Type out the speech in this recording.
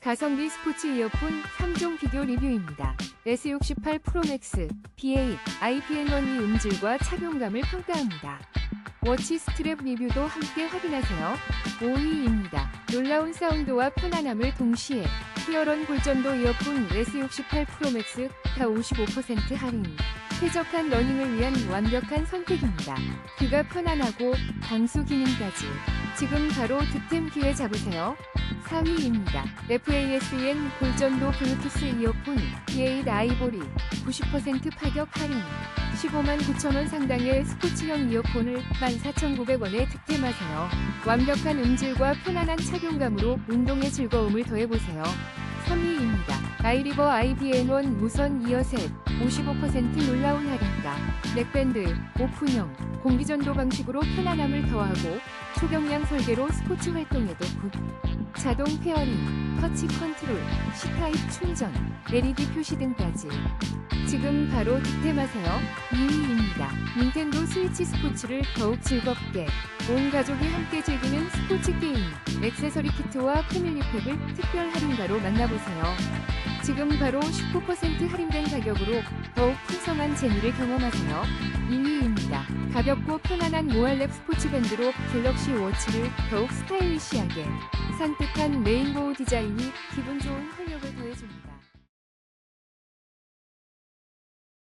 가성비 스포츠 이어폰 3종 비교 리뷰입니다. S68 프로맥스 B8 IPN1이 음질과 착용감을 평가합니다. 워치 스트랩 리뷰도 함께 확인하세요. 5위입니다. 놀라운 사운드와 편안함을 동시에 히어런 골전도 이어폰 S68 프로맥스 다 55% 할인. 쾌적한 러닝을 위한 완벽한 선택입니다. 귀가 편안하고 방수 기능까지. 지금 바로 득템 기회 잡으세요. 4위입니다. FASN 골전도 블루투스 이어폰 B8 아이보리 90% 파격 할인 15만 9천원 상당의 스포츠형 이어폰을 14,900원에 득템하세요. 완벽한 음질과 편안한 착용감으로 운동의 즐거움을 더해보세요. 3위입니다. 아이리버 IBN1 무선 이어셋 55% 놀라운 할인가 넥밴드 오픈형 공기전도 방식으로 편안함을 더하고 초경량 설계로 스포츠 활동에도 굿 자동 페어링, 터치 컨트롤, C타입 충전, LED 표시 등까지 지금 바로 득템하세요. 2위입니다. 닌텐도 스위치 스포츠를 더욱 즐겁게 온 가족이 함께 즐기는 액세서리 키트와 패밀리팩을 특별 할인가로 만나보세요. 지금 바로 19% 할인된 가격으로 더욱 풍성한 재미를 경험하세요. 2위입니다. 가볍고 편안한 모알랩 스포츠밴드로 갤럭시 워치를 더욱 스타일리시하게 산뜻한 레인보우 디자인이 기분 좋은.